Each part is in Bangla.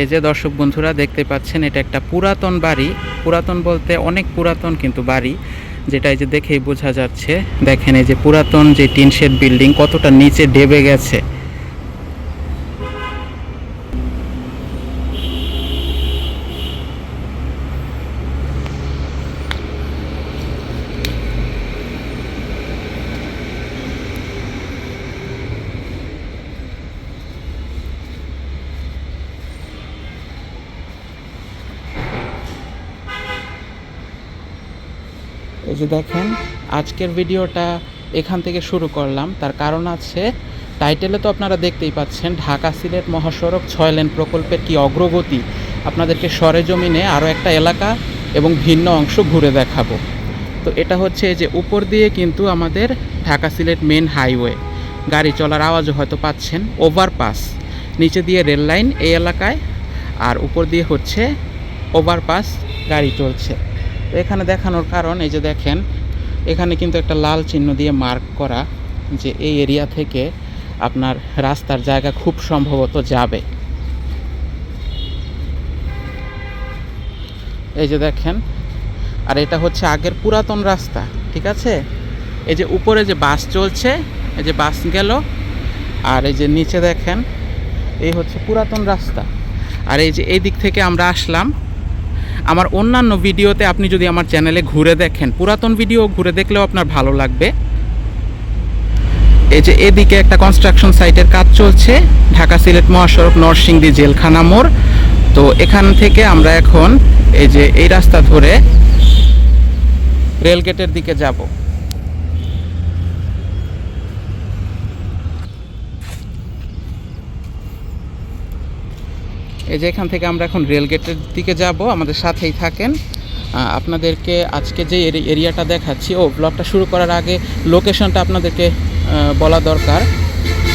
এই যে দর্শক বন্ধুরা দেখতে পাচ্ছেন, এটা একটা পুরাতন বাড়ি। পুরাতন বলতে অনেক পুরাতন কিন্তু বাড়ি, যেটা এই যে দেখেই বোঝা যাচ্ছে। দেখেন এই যে পুরাতন যে টিনশেড বিল্ডিং, কতটা নিচে ডেবে গেছে এই যে দেখেন, আজকের ভিডিওটা এখান থেকে শুরু করলাম। তার কারণ আছে টাইটেলে তো আপনারা দেখতেই পাচ্ছেন, ঢাকা সিলেট মহাসড়ক ছয় লেন প্রকল্পের কি অগ্রগতি? আপনাদেরকে সরেজমিনে আরও একটা এলাকা এবং ভিন্ন অংশ ঘুরে দেখাবো। তো এটা হচ্ছে যে উপর দিয়ে কিন্তু আমাদের ঢাকা সিলেট মেন হাইওয়ে গাড়ি চলার আওয়াজও হয়তো পাচ্ছেন ওভারপাস নিচে দিয়ে রেল লাইন এই এলাকায়, আর উপর দিয়ে হচ্ছে ওভারপাস গাড়ি চলছে। তো এখানে দেখানোর কারণ, এই যে দেখেন, এখানে কিন্তু একটা লাল চিহ্ন দিয়ে মার্ক করা যে এই এরিয়া থেকে আপনার রাস্তার জায়গা খুব সম্ভবত যাবে। এই যে দেখেন, আর এটা হচ্ছে আগের পুরাতন রাস্তা, ঠিক আছে? এই যে উপরে যে বাস চলছে, এই যে বাস গেল, আর এই যে নিচে দেখেন, এই হচ্ছে পুরাতন রাস্তা। আর এই যে এই দিক থেকে আমরা আসলাম আমার অন্যান্য ভিডিওতে আপনি যদি আমার চ্যানেলে ঘুরে দেখেন, পুরাতন ভিডিও ঘুরে দেখলেও আপনার ভালো লাগবে। এই যে এদিকে একটা কনস্ট্রাকশন সাইটের কাজ চলছে, ঢাকা সিলেট মহাসড়ক, নরসিংদী জেলখানা মোড়। তো এখান থেকে আমরা এখন এই যে এই রাস্তা ধরে রেলগেটের দিকে যাব। এই যে এখান থেকে আমরা এখন রেলগেটের দিকে যাব, আমাদের সাথেই থাকেন। আপনাদেরকে আজকে যে এরি- এরিয়াটা দেখাচ্ছি, ও ব্লগটা শুরু করার আগে লোকেশনটা আপনাদেরকে বলা দরকার।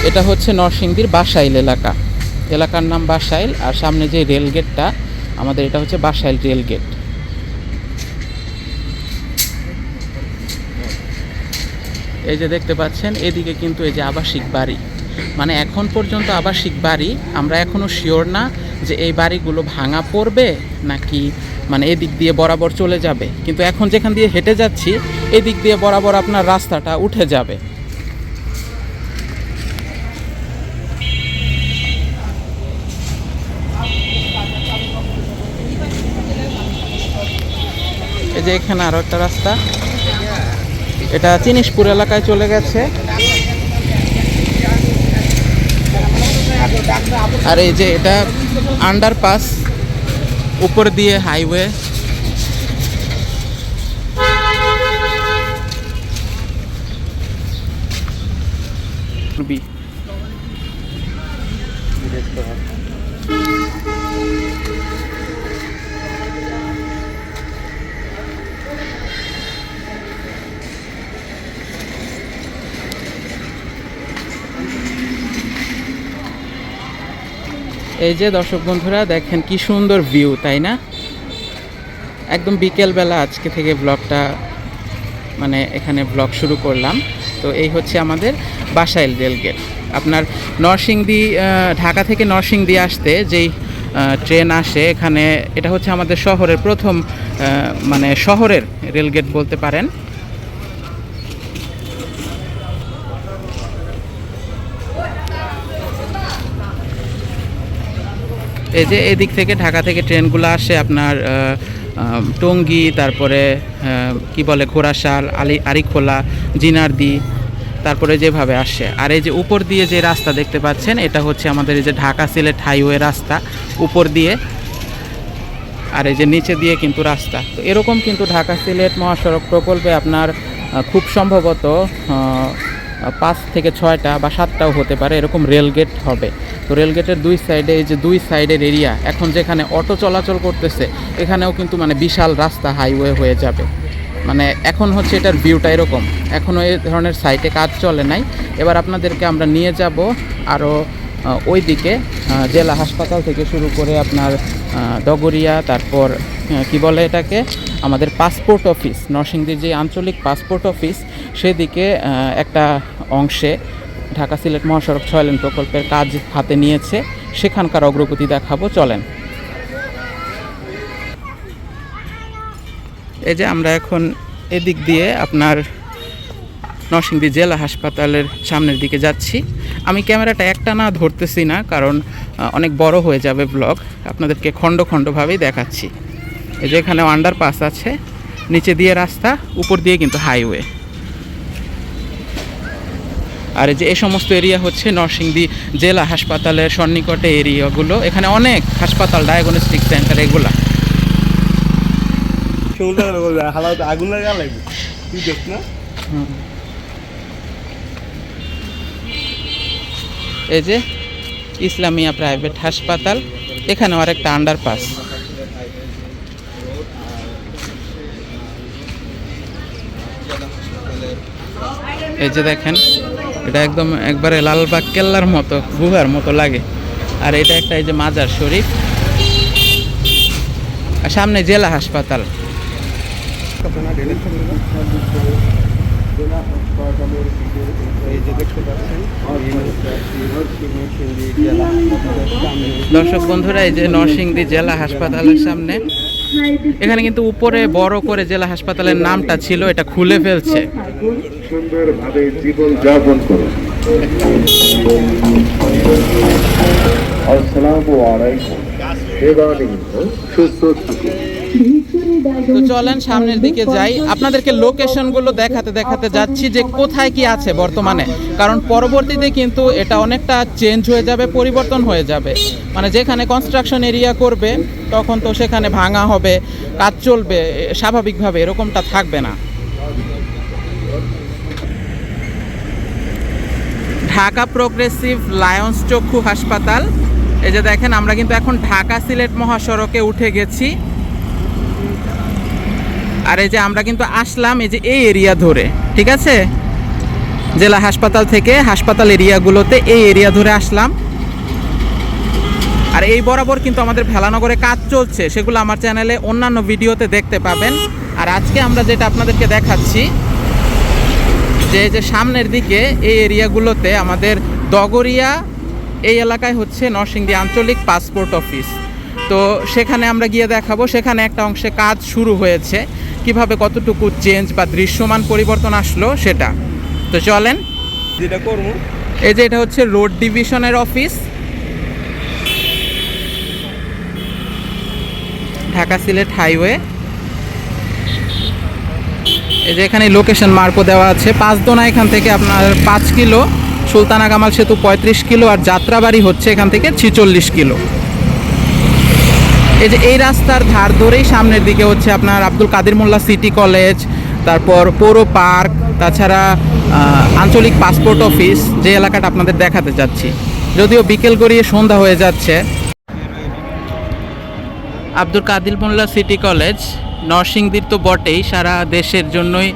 এটা হচ্ছে নরসিংদীর বাসাইল এলাকা। এলাকার নাম বাসাইল, আর সামনে যে রেলগেটটা আমাদের এটা হচ্ছে বাসাইল রেলগেট এই যে দেখতে পাচ্ছেন, এদিকে কিন্তু এই যে আবাসিক বাড়ি। মানে এখন পর্যন্ত আবাসিক বাড়ি, আমরা এখনও শিওর না। যে এই বাড়িগুলো ভাঙা পড়বে নাকি মানে এদিক দিয়ে বরাবর চলে যাবে? কিন্তু এখন যেখান দিয়ে হেঁটে যাচ্ছি, এদিক দিয়ে বরাবর আপনার রাস্তাটা উঠে যাবে। এই যে এখানে আরও একটা রাস্তা। এটা চিনিসপুর এলাকায় চলে গেছে। আর এই যে এটা আন্ডারপাস উপর দিয়ে হাইওয়ে বি এই যে দর্শক বন্ধুরা, দেখেন কি সুন্দর ভিউ তাই না? একদম বিকেলবেলা আজকে থেকে ব্লগটা মানে এখানে ব্লগ শুরু করলাম। তো এই হচ্ছে আমাদের বাসাইল রেলগেট। আপনার নরসিংদী ঢাকা থেকে নরসিংদী আসতে যেই ট্রেন আসে, এখানে এটা হচ্ছে আমাদের শহরের প্রথম মানে শহরের রেলগেট বলতে পারেন। এই যে এদিক থেকে ঢাকা থেকে ট্রেনগুলো আসে আপনার টঙ্গী, তারপরে কি বলে ঘোড়াশাল, আলি, আরিখোলা, জিনারদি, তারপরে যেভাবে আসে। আর এই যে উপর দিয়ে যে রাস্তা দেখতে পাচ্ছেন, এটা হচ্ছে আমাদের এই যে ঢাকা সিলেট হাইওয়ে রাস্তা, উপর দিয়ে। আর এই যে নিচে দিয়ে কিন্তু রাস্তা। তো এরকম কিন্তু ঢাকা সিলেট মহাসড়ক প্রকল্পে আপনার খুব সম্ভবত পাঁচ থেকে ছয়টা বা সাতটাও হতে পারে, এরকম রেলগেট হবে। তো রেলগেটের দুই সাইডে এই যে দুই সাইডের এরিয়া এখন যেখানে অটো চলাচল করতেছে, এখানেও কিন্তু মানে বিশাল রাস্তা হাইওয়ে হয়ে যাবে। মানে এখন হচ্ছে এটার ভিউটা এরকম। এখনও এই ধরনের সাইটে কাজ চলে নাই। এবার আপনাদেরকে আমরা নিয়ে যাব আরও ওই দিকে জেলা হাসপাতাল থেকে শুরু করে আপনার ডগরিয়া, তারপর কি বলে এটাকে? আমাদের পাসপোর্ট অফিস, নরসিংদীর যে আঞ্চলিক পাসপোর্ট অফিস, সেদিকে একটা অংশে ঢাকা সিলেট মহাসড়ক ছয় লেন প্রকল্পের কাজ হাতে নিয়েছে। সেখানকার অগ্রগতি দেখাবো, চলেন। এই যে আমরা এখন এদিক দিয়ে আপনার নরসিংদী জেলা হাসপাতালের সামনের দিকে যাচ্ছি। আমি ক্যামেরাটা একটা না ধরতেছি না কারণ অনেক বড় হয়ে যাবে ব্লগ আপনাদেরকে খণ্ড খণ্ডভাবেই দেখাচ্ছি। এই যে এখানে আন্ডারপাস আছে নিচে দিয়ে রাস্তা উপর দিয়ে কিন্তু হাইওয়ে আর এই যে এই সমস্ত এরিয়া হচ্ছে নরসিংদী জেলা হাসপাতালের সন্নিকটে এরিয়াগুলো। এখানে অনেক হাসপাতাল ডায়াগনস্টিক সেন্টার এগুলা। আগুন লাগা লাগবে তুই দেখ না এই যে ইসলামিয়া প্রাইভেট হাসপাতাল, এখানেও আরেকটা আন্ডারপাস এই যে দেখেন, এটা একদম একবারে লালবাগ কেল্লার মতো, গুহার মতো লাগে। আর এটা একটা এই যে মাজার শরীফ। আর সামনে জেলা হাসপাতাল। যে দর্শক বন্ধুরা, এই যে নরসিংদী জেলা হাসপাতালের সামনে, এখানে কিন্তু উপরে বড় করে জেলা হাসপাতালের নামটা ছিল, এটা খুলে ফেলছে। আসসালামু আলাইকুম। তো চলেন সামনের দিকে যাই। আপনাদেরকে লোকেশনগুলো দেখাতে দেখাতে যাচ্ছি যে কোথায় কি আছে বর্তমানে। কারণ পরবর্তীতে কিন্তু এটা অনেকটা চেঞ্জ হয়ে যাবে, পরিবর্তন হয়ে যাবে। মানে যেখানে কনস্ট্রাকশন এরিয়া করবে, তখন তো সেখানে ভাঙা হবে, কাজ চলবে, স্বাভাবিকভাবে এরকমটা থাকবে না। ঢাকা প্রোগ্রেসিভ লায়ন্স চক্ষু হাসপাতাল। এই যে দেখেন, আমরা কিন্তু এখন ঢাকা সিলেট মহাসড়কে উঠে গেছি। আর এই যে আমরা কিন্তু আসলাম এই যে এই এরিয়া ধরে, ঠিক আছে? জেলা হাসপাতাল থেকে হাসপাতাল এরিয়াগুলোতে এই এরিয়া ধরে আসলাম। আর এই বরাবর কিন্তু আমাদের ভেলানগরে কাজ চলছে, সেগুলো আমার চ্যানেলে অন্যান্য ভিডিওতে দেখতে পাবেন। আর আজকে আমরা যেটা আপনাদেরকে দেখাচ্ছি, যে যে সামনের দিকে এই এরিয়াগুলোতে আমাদের দগরিয়া এই এলাকায় হচ্ছে নরসিংদী আঞ্চলিক পাসপোর্ট অফিস। তো সেখানে আমরা গিয়ে দেখাবো সেখানে একটা অংশে কাজ শুরু হয়েছে। কীভাবে কতটুকু চেঞ্জ বা দৃশ্যমান পরিবর্তন আসলো সেটা। তো চলেন। যেটা করব। এই যে এটা হচ্ছে রোড ডিভিশনের অফিস। ঢাকা সিলেট হাইওয়ে। এই যে এখানে লোকেশন মার্কও দেওয়া আছে। পাঁচদোনা এখান থেকে আপনার পাঁচ কিলো। সুলতানা কামাল সেতু পঁয়ত্রিশ কিলো আর যাত্রাবাড়ি হচ্ছে এখান থেকে ছিচল্লিশ কিলো। এই যে এই রাস্তার ধার ধরেই সামনের দিকে হচ্ছে আপনার আব্দুল কাদের মোল্লা সিটি কলেজ, তারপর পৌর পার্ক, তাছাড়া আঞ্চলিক পাসপোর্ট অফিস, যে এলাকাটা আপনাদের দেখাতে চাচ্ছি। যদিও বিকেল গড়িয়ে সন্ধ্যা হয়ে যাচ্ছে। আব্দুল কাদির মোল্লা সিটি কলেজ, নরসিংদীর তো বটেই, সারা দেশের জন্যই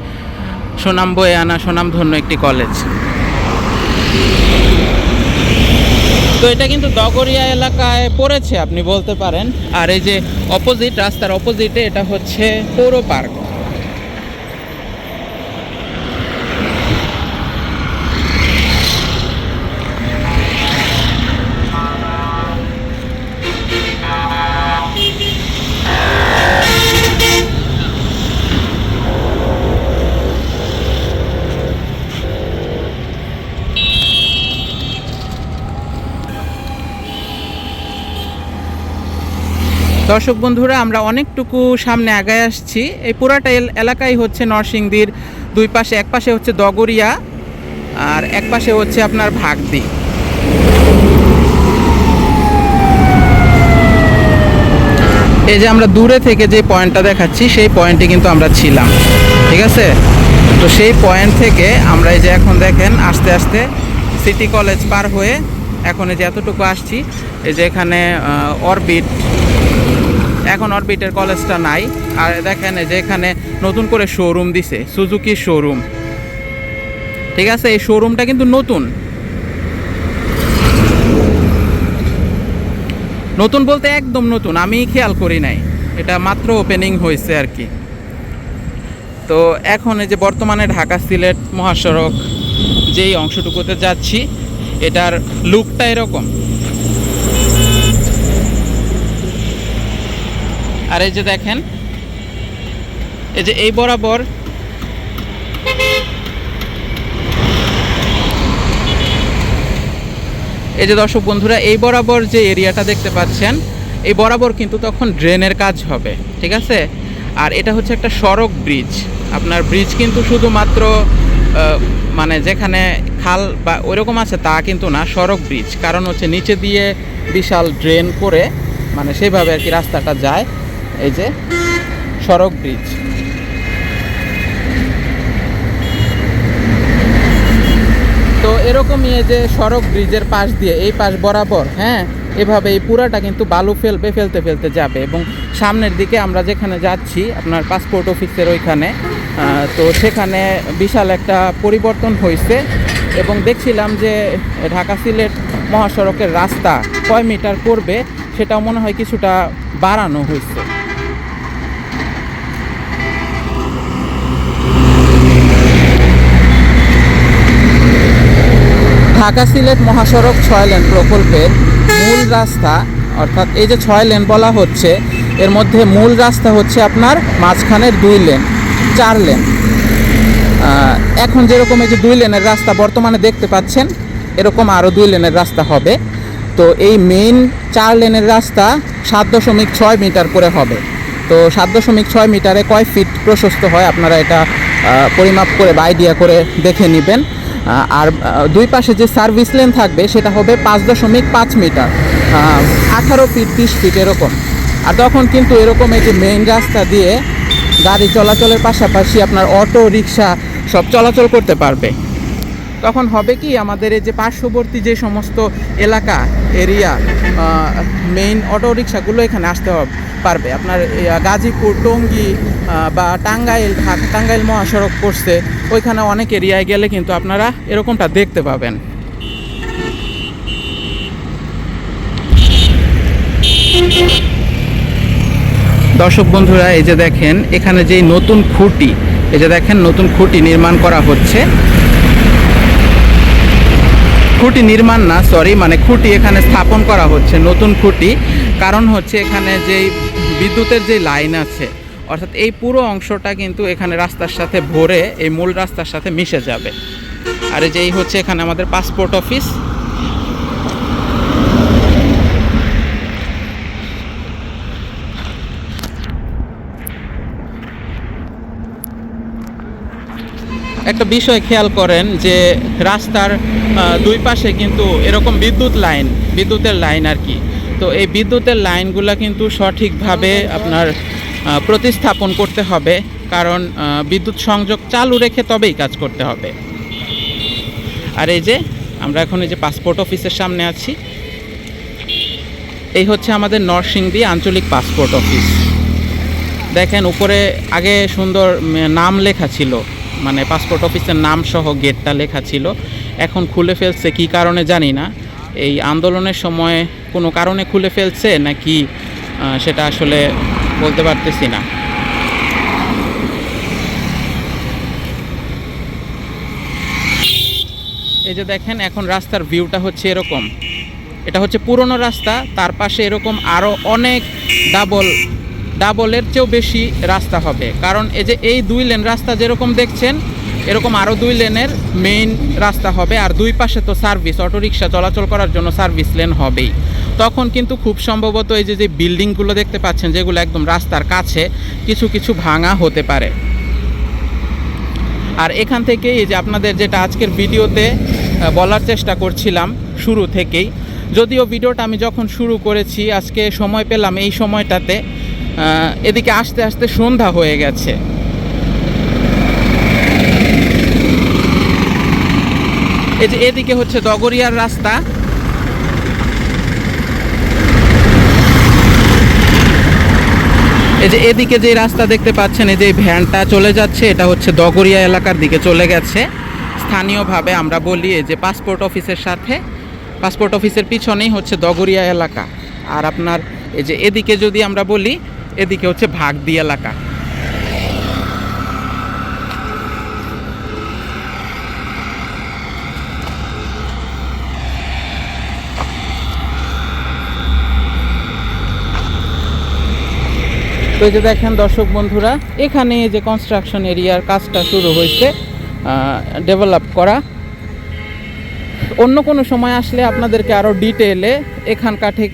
সুনাম বয়ে আনা, সুনামধন্য একটি কলেজ। তো এটা কিন্তু দগরিয়া এলাকায় পড়েছে, আপনি বলতে পারেন। আর এই যে অপোজিট রাস্তার অপোজিটে এটা হচ্ছে পৌর পার্ক। দর্শক বন্ধুরা, আমরা অনেকটুকু সামনে আগায় আসছি। এই পুরাটা এল- এলাকাই হচ্ছে নরসিংদীর, দুই পাশে, এক পাশে হচ্ছে দগরিয়া আর এক পাশে হচ্ছে আপনার ভাগদি। এই যে আমরা দূরে থেকে যে পয়েন্টটা দেখাচ্ছি, সেই পয়েন্টে কিন্তু আমরা ছিলাম। ঠিক আছে? তো সেই পয়েন্ট থেকে আমরা এই যে এখন দেখেন, আস্তে আস্তে সিটি কলেজ পার হয়ে এখন এই যে এতটুকু আসছি, এই যে এখানে অরবিট এখন অরবিটের কলেজটা নাই। আর দেখেন যে এখানে নতুন করে শোরুম দিছে সুজুকি শোরুম ঠিক আছে, এই শোরুমটা কিন্তু নতুন। নতুন বলতে একদম নতুন, আমি খেয়াল করি নাই। এটা মাত্র ওপেনিং হয়েছে আর কি। তো এখন এই যে বর্তমানে ঢাকা সিলেট মহাসড়ক যেই অংশটুকুতে যাচ্ছি, এটার লুকটা এরকম। আর এই যে দেখেন, এই যে এই বরাবর এই যে দর্শক বন্ধুরা, এই বরাবর যে এরিয়াটা দেখতে পাচ্ছেন, এই বরাবর কিন্তু তখন ড্রেনের কাজ হবে, ঠিক আছে? আর এটা হচ্ছে একটা সড়ক ব্রিজ। আপনার ব্রিজ কিন্তু শুধুমাত্র মানে যেখানে খাল বা ওইরকম আছে তা কিন্তু না, সড়ক ব্রিজ। কারণ হচ্ছে নিচে দিয়ে বিশাল ড্রেন করে মানে সেইভাবে আর কি রাস্তাটা যায়। এই যে সড়ক ব্রিজ তো এরকমই এই যে সড়ক ব্রিজের পাশ দিয়ে, এই পাশ বরাবর হ্যাঁ এভাবে এই পুরাটা কিন্তু বালু ফেলবে, ফেলতে ফেলতে যাবে এবং সামনের দিকে আমরা যেখানে যাচ্ছি, আপনার পাসপোর্ট অফিসের ওইখানে তো সেখানে বিশাল একটা পরিবর্তন হয়েছে এবং দেখছিলাম যে ঢাকা সিলেট মহাসড়কের রাস্তা কয় মিটার করবে সেটাও মনে হয় কিছুটা বাড়ানো হয়েছে। ঢাকা সিলেট মহাসড়ক ছয় লেন প্রকল্পের মূল রাস্তা, অর্থাৎ এই যে ছয় লেন বলা হচ্ছে, এর মধ্যে মূল রাস্তা হচ্ছে আপনার মাঝখানের দুই লেন, চার লেন। এখন যেরকম এই যে দুই লেনের রাস্তা বর্তমানে দেখতে পাচ্ছেন, এরকম আরও দুই লেনের রাস্তা হবে। তো এই মেইন চার লেনের রাস্তা সাত দশমিক ছয় মিটার করে হবে। তো সাত দশমিক ছয় মিটারে কয় ফিট প্রশস্ত হয় আপনারা এটা পরিমাপ করে বা আইডিয়া করে দেখে নেবেন। আর দুই পাশে যে সার্ভিস লেন থাকবে, সেটা হবে পাঁচ দশমিক পাঁচ মিটার। আঠারো ফিট বিশ ফিট এরকম। আর তখন কিন্তু এরকম যে মেইন রাস্তা দিয়ে গাড়ি চলাচলের পাশাপাশি আপনার অটো রিক্সা সব চলাচল করতে পারবে। তখন হবে কি আমাদের এই যে পার্শ্ববর্তী যে সমস্ত এলাকা, এরিয়া মেইন অটো রিক্সাগুলো এখানে আসতে হবে, পারবে। আপনার গাজীপুর, টঙ্গী বা টাঙ্গাইল টাঙ্গাইল মহাসড়ক পড়ছে, ওইখানে অনেক এরিয়ায় গেলে কিন্তু আপনারা এরকমটা দেখতে পাবেন। দর্শক বন্ধুরা, এই যে দেখেন, এখানে যেই নতুন খুঁটি, এই যে দেখেন, নতুন খুঁটি নির্মাণ করা হচ্ছে। খুঁটি নির্মাণ না সরি মানে খুঁটি এখানে স্থাপন করা হচ্ছে, নতুন খুঁটি। কারণ হচ্ছে এখানে যেই বিদ্যুতের যে লাইন আছে, অর্থাৎ এই পুরো অংশটা কিন্তু এখানে রাস্তার সাথে ভরে, এই মূল রাস্তার সাথে মিশে যাবে। আর যেই হচ্ছে এখানে আমাদের পাসপোর্ট অফিস। একটা বিষয় খেয়াল করেন যে রাস্তার দুই পাশে কিন্তু এরকম বিদ্যুৎ লাইন, বিদ্যুতের লাইন আর কি। তো এই বিদ্যুতের লাইনগুলো কিন্তু সঠিকভাবে আপনার প্রতিস্থাপন করতে হবে, কারণ বিদ্যুৎ সংযোগ চালু রেখে তবেই কাজ করতে হবে। আর এই যে, আমরা এখন এই যে পাসপোর্ট অফিসের সামনে আছি। এই হচ্ছে আমাদের নরসিংদী আঞ্চলিক পাসপোর্ট অফিস। দেখেন উপরে আগে সুন্দর নাম লেখা ছিল। মানে পাসপোর্ট অফিসের নাম সহ গেটটা লেখা ছিল। এখন খুলে ফেলছে, কি কারণে জানি না। এই আন্দোলনের সময় কোনো কারণে খুলে ফেলছে নাকি সেটা আসলে বলতে পারতেছি না। এই যে দেখেন, এখন রাস্তার ভিউটা হচ্ছে এরকম। এটা হচ্ছে পুরনো রাস্তা, তার পাশে এরকম আরও অনেক ডাবল ডাবলের চেয়েও বেশি রাস্তা হবে। কারণ এই যে এই দুই লেন রাস্তা যেরকম দেখছেন, এরকম আরও দুই লেনের মেইন রাস্তা হবে আর দুই পাশে তো সার্ভিস অটোরিকশা চলাচল করার জন্য সার্ভিস লেন হবেই। তখন কিন্তু খুব সম্ভবত এই যে যে বিল্ডিংগুলো দেখতে পাচ্ছেন, যেগুলো একদম রাস্তার কাছে, কিছু কিছু ভাঙা হতে পারে। আর এখান থেকে এই যে আপনাদের যেটা আজকের ভিডিওতে বলার চেষ্টা করছিলাম শুরু থেকেই, যদিও ভিডিওটা আমি যখন শুরু করেছি, আজকে সময় পেলাম এই সময়টাতে এদিকে আস্তে আস্তে সন্ধ্যা হয়ে গেছে। এই যে এদিকে হচ্ছে দগরিয়ার রাস্তা। এই যে এদিকে যে রাস্তা দেখতে পাচ্ছেন, এই যে ভ্যানটা চলে যাচ্ছে, এটা হচ্ছে দগরিয়া এলাকার দিকে চলে গেছে। স্থানীয়ভাবে আমরা বলি এই যে পাসপোর্ট অফিসের সাথে। পাসপোর্ট অফিসের পিছনেই হচ্ছে দগরিয়া এলাকা। আর আপনার এই যে এদিকে যদি আমরা বলি এদিকে হচ্ছে ভাগদি এলাকা। তো যে দেখেন দর্শক বন্ধুরা, এখানে যে কনস্ট্রাকশন এরিয়ার কাজটা শুরু হয়েছে ডেভেলপ করা। অন্য কোনো সময় আসলে আপনাদেরকে আরও ডিটেলে এখানকার ঠিক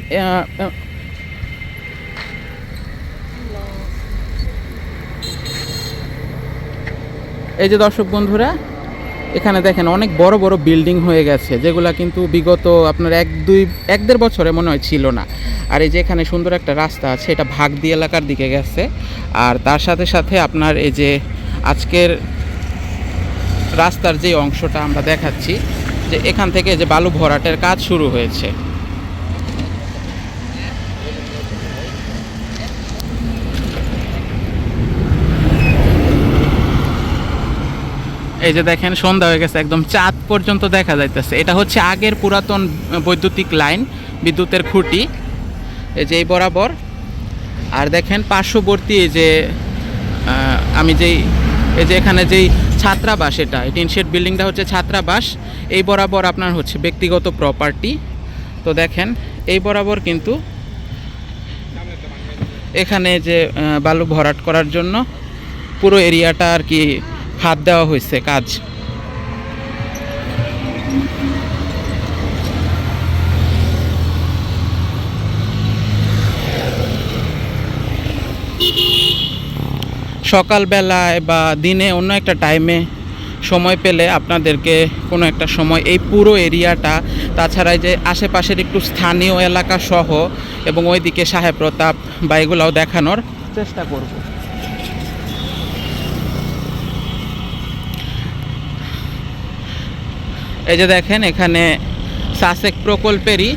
এই যে দর্শক বন্ধুরা, এখানে দেখেন অনেক বড় বড় বিল্ডিং হয়ে গেছে, যেগুলা কিন্তু বিগত আপনার এক, দুই, এক দেড় বছরে মনে হয় ছিল না। আর এই যে এখানে সুন্দর একটা রাস্তা আছে, এটা ভাগদি এলাকার দিকে গেছে। আর তার সাথে সাথে আপনার এই যে আজকের রাস্তার যে অংশটা আমরা দেখাচ্ছি, যে এখান থেকে যে বালু ভরাটের কাজ শুরু হয়েছে। এই যে দেখেন, সন্ধ্যা হয়ে গেছে, একদম চাঁদ পর্যন্ত দেখা যাইতেছে। এটা হচ্ছে আগের পুরাতন বৈদ্যুতিক লাইন, বিদ্যুতের খুঁটি, এই যে এই বরাবর। আর দেখেন, পার্শ্ববর্তী এই যে আমি যেই, এই যে এখানে যেই ছাত্রাবাস এটা, এই টিন বিল্ডিংটা হচ্ছে ছাত্রাবাস। এই বরাবর আপনার হচ্ছে ব্যক্তিগত প্রপার্টি তো দেখেন, এই বরাবর কিন্তু এখানে যে বালু ভরাট করার জন্য পুরো এরিয়াটা আর কি হাত দেওয়া হয়েছে, কাজ। সকালবেলায় বা দিনে অন্য একটা টাইমে সময় পেলে আপনাদেরকে কোনো একটা সময় এই পুরো এরিয়াটা, তাছাড়া যে আশেপাশের একটু স্থানীয় এলাকা সহ এবং ওইদিকে সাহেব প্রতাপ বা এগুলাও দেখানোর চেষ্টা করব। এই যে দেখেন, এখানে সাসেক প্রকল্পেরই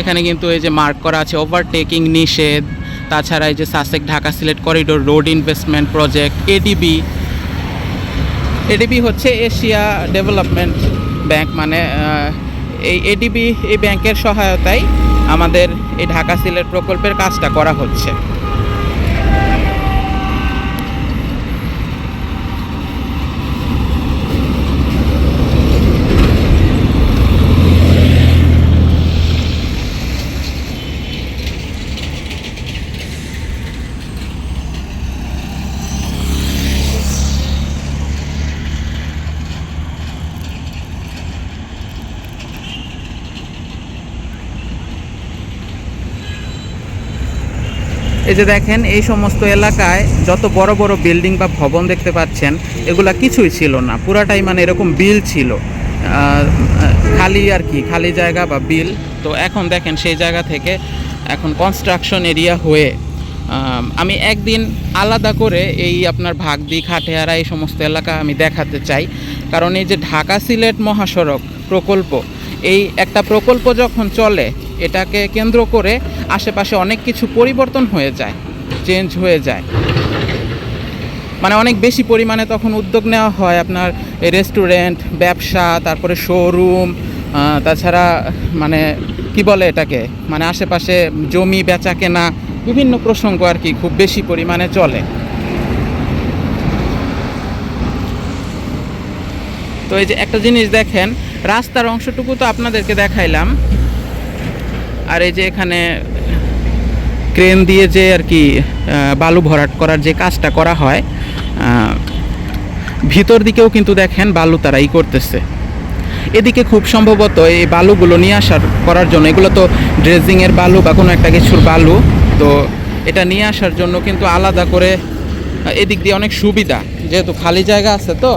এখানে কিন্তু এই যে মার্ক করা আছে ওভারটেকিং নিষেধ। তাছাড়া এই যে SASEC Dhaka Sylhet corridor road investment project ADB ADB হচ্ছে এশিয়া ডেভেলপমেন্ট ব্যাংক মানে এই এডিবি এই ব্যাংকের সহায়তায় আমাদের এই ঢাকা সিলেট প্রকল্পের কাজটা করা হচ্ছে। এই যে দেখেন, এই সমস্ত এলাকায় যত বড় বড় বিল্ডিং বা ভবন দেখতে পাচ্ছেন, এগুলা কিছুই ছিল না। পুরাটাই মানে এরকম বিল ছিল। খালি আর কি, খালি জায়গা বা বিল। তো এখন দেখেন, সেই জায়গা থেকে এখন কনস্ট্রাকশন এরিয়া হয়ে আমি একদিন আলাদা করে এই আপনার ভাগদি, খাটেয়ারা, এই সমস্ত এলাকা আমি দেখাতে চাই। কারণ এই যে ঢাকা সিলেট মহাসড়ক প্রকল্প, এই একটা প্রকল্প যখন চলে এটাকে কেন্দ্র করে আশেপাশে অনেক কিছু পরিবর্তন হয়ে যায় চেঞ্জ হয়ে যায়। মানে অনেক বেশি পরিমাণে তখন উদ্যোগ নেওয়া হয় আপনার রেস্টুরেন্ট ব্যবসা, তারপরে শোরুম তাছাড়া মানে কি বলে এটাকে? মানে আশেপাশে জমি বেচা কেনা, বিভিন্ন প্রসঙ্গ আর কি খুব বেশি পরিমাণে চলে। তো এই যে একটা জিনিস দেখেন, রাস্তার অংশটুকু তো আপনাদেরকে দেখাইলাম। আর এই যে এখানে ক্রেন দিয়ে যে আর কি বালু ভরাট করার যে কাজটা করা হয় ভিতর দিকেও কিন্তু দেখেন বালু তারা করতেছে। এদিকে খুব সম্ভবত এই বালুগুলো নিয়ে আসার করার জন্য, এগুলো তো ড্রেজিংয়ের বালু বা কোনো একটা কিছুর বালু, তো এটা নিয়ে আসার জন্য কিন্তু আলাদা করে এদিক দিয়ে অনেক সুবিধা। যেহেতু খালি জায়গা আছে তো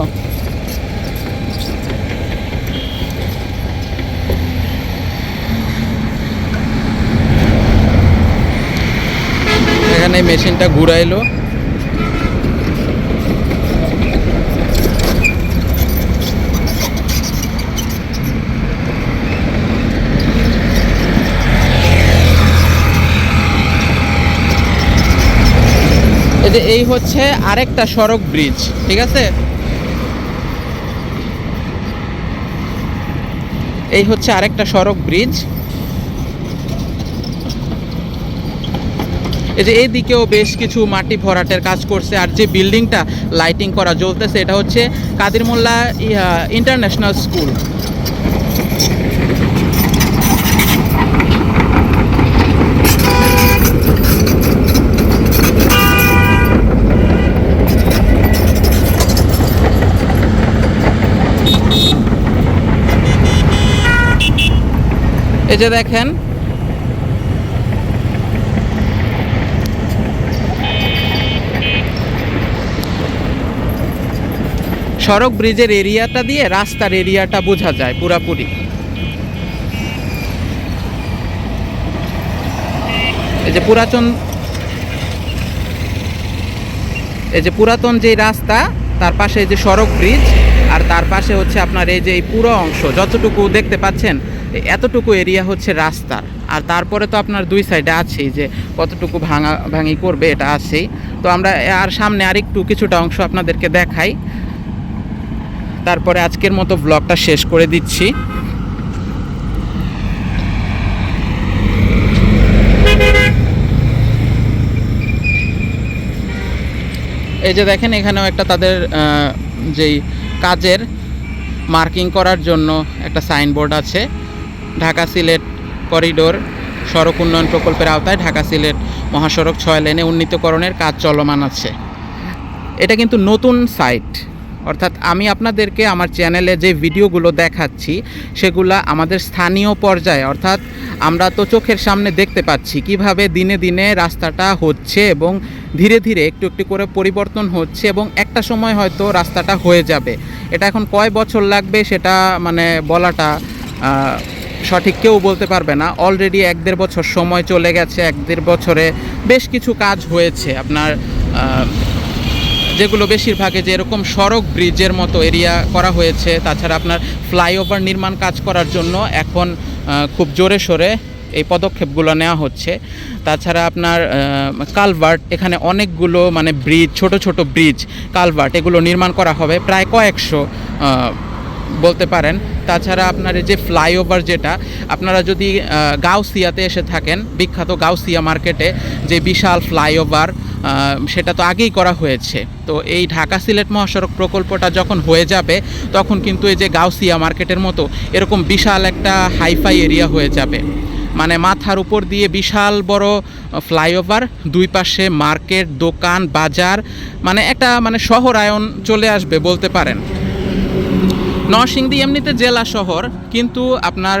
এখানে মেশিনটা ঘুরাইলো। যে এই হচ্ছে আরেকটা সড়ক ব্রিজ, ঠিক আছে? এই হচ্ছে আরেকটা সড়ক ব্রিজ। এই যে এদিকেও বেশ কিছু মাটি ভরাটের কাজ করছে আর যে বিল্ডিংটা লাইটিং করা জ্বলতেছে, এটা হচ্ছে কাদির মোল্লা ইন্টারন্যাশনাল স্কুল। এই যে দেখেন সড়ক ব্রিজের এরিয়াটা দিয়ে রাস্তার এরিয়াটা বোঝা যায় পুরাপুরি। এই যে পুরাতন এই যে পুরাতন যে রাস্তা, তার পাশে এই যে সড়ক ব্রিজ, আর তার পাশে হচ্ছে আপনার এই যে এই পুরো অংশ, যতটুকু দেখতে পাচ্ছেন, এতটুকু এরিয়া হচ্ছে রাস্তার। আর তারপরে তো আপনার দুই সাইডে আছেই যে কতটুকু ভাঙা ভাঙি করবে, এটা আছেই। তো আমরা আর সামনে আরেকটু কিছুটা অংশ আপনাদেরকে দেখাই। তারপরে আজকের মতো ব্লগটা শেষ করে দিচ্ছি। এই যে দেখেন, এখানেও একটা তাদের যেই কাজের মার্কিং করার জন্য একটা সাইনবোর্ড আছে। ঢাকা সিলেট করিডোর, সড়ক উন্নয়ন প্রকল্পের আওতায় ঢাকা সিলেট মহাসড়ক ছয় লেনে উন্নীতকরণের কাজ চলমান আছে। এটা কিন্তু নতুন সাইট। অর্থাৎ আমি আপনাদেরকে আমার চ্যানেলে যে ভিডিওগুলো দেখাচ্ছি, সেগুলা আমাদের স্থানীয় পর্যায়ে, অর্থাৎ আমরা তো চোখের সামনে দেখতে পাচ্ছি কীভাবে দিনে দিনে রাস্তাটা হচ্ছে এবং ধীরে ধীরে একটু একটু করে পরিবর্তন হচ্ছে এবং একটা সময় হয়তো রাস্তাটা হয়ে যাবে। এটা এখন কয় বছর লাগবে সেটা মানে বলাটা সঠিক কেউ বলতে পারবে না। অলরেডি এক দেড় বছর সময় চলে গেছে, এক দেড় বছরে বেশ কিছু কাজ হয়েছে। আপনার যেগুলো বেশিরভাগে যে এরকম সড়ক ব্রিজের মতো এরিয়া করা হয়েছে, তাছাড়া আপনার ফ্লাইওভার নির্মাণ কাজ করার জন্য এখন খুব জোরে সোরে এই পদক্ষেপগুলো নেওয়া হচ্ছে। তাছাড়া আপনার কালভার্ট, এখানে অনেকগুলো মানে ব্রিজ, ছোট ছোট ব্রিজ, কালভার্ট, এগুলো নির্মাণ করা হবে। প্রায় কয়েকশো বলতে পারেন। তাছাড়া আপনার যে ফ্লাইওভার যেটা, আপনারা যদি গাউসিয়াতে এসে থাকেন, বিখ্যাত গাউসিয়া মার্কেটে, যে বিশাল ফ্লাইওভার সেটা তো আগেই করা হয়েছে। তো এই ঢাকা সিলেট মহাসড়ক প্রকল্পটা যখন হয়ে যাবে, তখন কিন্তু এই যে গাউসিয়া মার্কেটের মতো এরকম বিশাল একটা হাইফাই এরিয়া হয়ে যাবে। মানে মাথার উপর দিয়ে বিশাল বড় ফ্লাইওভার, দুই পাশে মার্কেট, দোকান, বাজার মানে একটা মানে শহরায়ন চলে আসবে বলতে পারেন। নরসিংদী এমনিতে জেলা শহর, কিন্তু আপনার,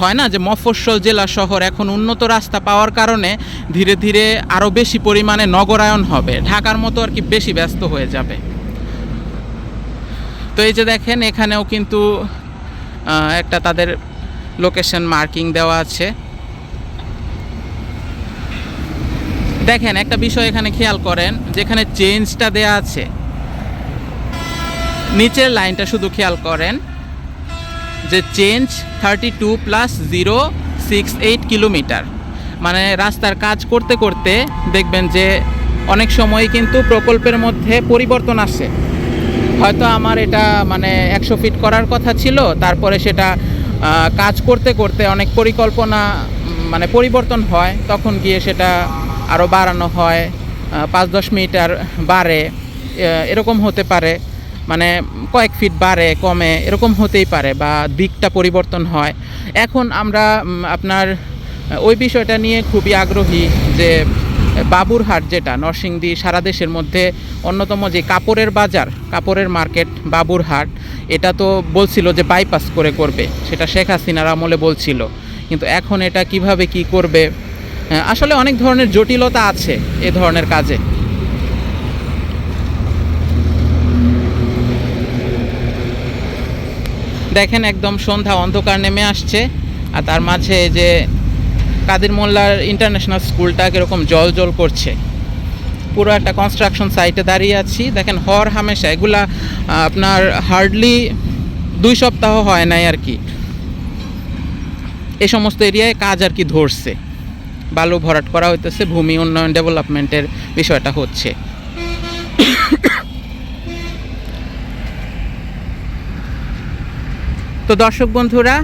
হয় না যে মফস্বল জেলা শহর এখন উন্নত রাস্তা পাওয়ার কারণে ধীরে ধীরে আরও বেশি পরিমাণে নগরায়ন হবে। ঢাকার মতো আর কি বেশি ব্যস্ত হয়ে যাবে। তো এই যে দেখেন, এখানেও কিন্তু একটা তাদের লোকেশন মার্কিং দেওয়া আছে। দেখেন, একটা বিষয় এখানে খেয়াল করেন, যেখানে চেঞ্জটা দেয়া আছে। নিচের লাইনটা শুধু খেয়াল করেন যে change thirty two plus zero six eight kilometre. মানে রাস্তার কাজ করতে করতে দেখবেন যে অনেক সময় কিন্তু প্রকল্পের মধ্যে পরিবর্তন আসে। হয়তো আমার এটা মানে একশো ফিট করার কথা ছিল, তারপরে সেটা কাজ করতে করতে অনেক পরিকল্পনা মানে পরিবর্তন হয়, তখন গিয়ে সেটা আরও বাড়ানো হয় পাঁচ দশ মিটার বাড়ে এরকম হতে পারে। মানে কয়েক ফিট বাড়ে, কমে, এরকম হতেই পারে বা দিকটা পরিবর্তন হয়। এখন আমরা আপনার, ওই বিষয়টা নিয়ে খুবই আগ্রহী যে বাবুরহাট যেটা, নরসিংদী সারা দেশের মধ্যে অন্যতম যে কাপড়ের বাজার, কাপড়ের মার্কেট বাবুরহাট, এটা তো বলছিল যে বাইপাস করে করবে, সেটা শেখ হাসিনার আমলে বলছিল। কিন্তু এখন এটা কীভাবে কি করবে? আসলে অনেক ধরনের জটিলতা আছে এ ধরনের কাজে। দেখেন একদম সন্ধ্যা অন্ধকার নেমে আসছে আর তার মাঝে যে কাদের মোল্লার ইন্টারন্যাশনাল স্কুলটা কীরকম জল জল করছে। পুরো একটা কনস্ট্রাকশন সাইটে দাঁড়িয়ে আছি। দেখেন হর হামেশা, এগুলা আপনার হার্ডলি দুই সপ্তাহ হয় নাই আর কি। এই সমস্ত এরিয়ায় কাজ আর কি ধরছে। বালু ভরাট করা হইতেছে, ভূমি উন্নয়ন ডেভেলপমেন্টের বিষয়টা হচ্ছে। তো দর্শক বন্ধুরা,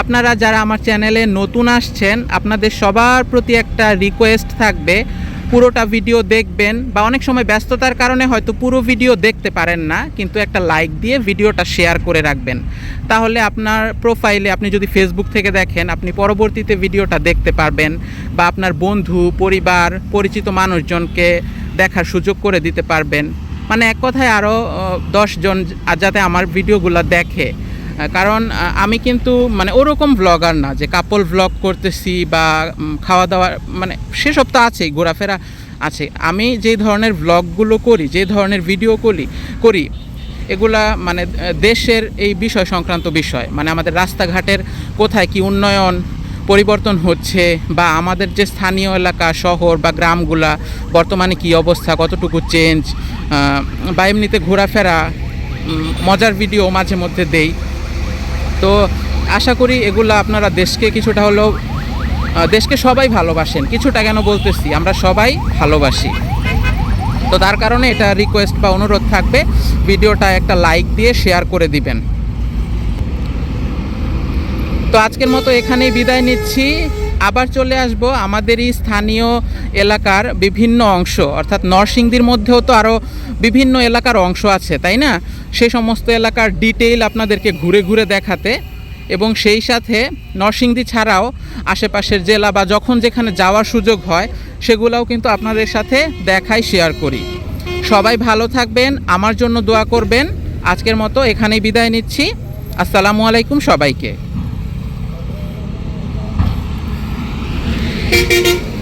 আপনারা যারা আমার চ্যানেলে নতুন আসছেন, আপনাদের সবার প্রতি একটা রিকোয়েস্ট থাকবে, পুরোটা ভিডিও দেখবেন বা অনেক সময় ব্যস্ততার কারণে হয়তো পুরো ভিডিও দেখতে পারেন না, কিন্তু একটা লাইক দিয়ে ভিডিওটা শেয়ার করে রাখবেন। তাহলে আপনার প্রোফাইলে আপনি যদি ফেসবুক থেকে দেখেন, আপনি পরবর্তীতে ভিডিওটা দেখতে পারবেন বা আপনার বন্ধু, পরিবার, পরিচিত মানুষজনকে দেখার সুযোগ করে দিতে পারবেন। মানে এক কথায় আরও দশজন যাতে আমার ভিডিওগুলো দেখে। কারণ আমি কিন্তু মানে ওরকম ব্লগার না যে কাপল ব্লগ করতেছি বা খাওয়া দাওয়ার মানে সেসব তো আছেই, ঘোরাফেরা আছে। আমি যে ধরনের ব্লগগুলো করি যে ধরনের ভিডিও করি করি, এগুলা মানে দেশের এই বিষয় সংক্রান্ত বিষয়। মানে আমাদের রাস্তাঘাটের কোথায় কি উন্নয়ন, পরিবর্তন হচ্ছে বা আমাদের যে স্থানীয় এলাকা, শহর বা গ্রামগুলা, বর্তমানে কি অবস্থা, কতটুকু চেঞ্জ বা এমনিতে ঘোরাফেরা মজার ভিডিও মাঝে মধ্যে দেই। তো আশা করি এগুলো আপনারা দেশকে কিছুটা হলেও দেশকে সবাই ভালোবাসেন। কিছুটা কেন বলতেছি, আমরা সবাই ভালোবাসি। তো তার কারণে এটা রিকোয়েস্ট বা অনুরোধ থাকবে, ভিডিওটা একটা লাইক দিয়ে শেয়ার করে দিবেন। তো আজকের মতো এখানেই বিদায় নিচ্ছি। আবার চলে আসব আমাদেরই স্থানীয় এলাকার বিভিন্ন অংশ। অর্থাৎ নরসিংদীর মধ্যেও তো আরও বিভিন্ন এলাকার অংশ আছে, তাই না? সেই সমস্ত এলাকার ডিটেইল আপনাদেরকে ঘুরে ঘুরে দেখাতে এবং সেই সাথে নরসিংদী ছাড়াও আশেপাশের জেলা বা যখন যেখানে যাওয়ার সুযোগ হয়, সেগুলোও কিন্তু আপনাদের সাথে দেখাই শেয়ার করি। সবাই ভালো থাকবেন, আমার জন্য দোয়া করবেন। আজকের মতো এখানেই বিদায় নিচ্ছি। আসসালামু আলাইকুম সবাইকে। Thank you.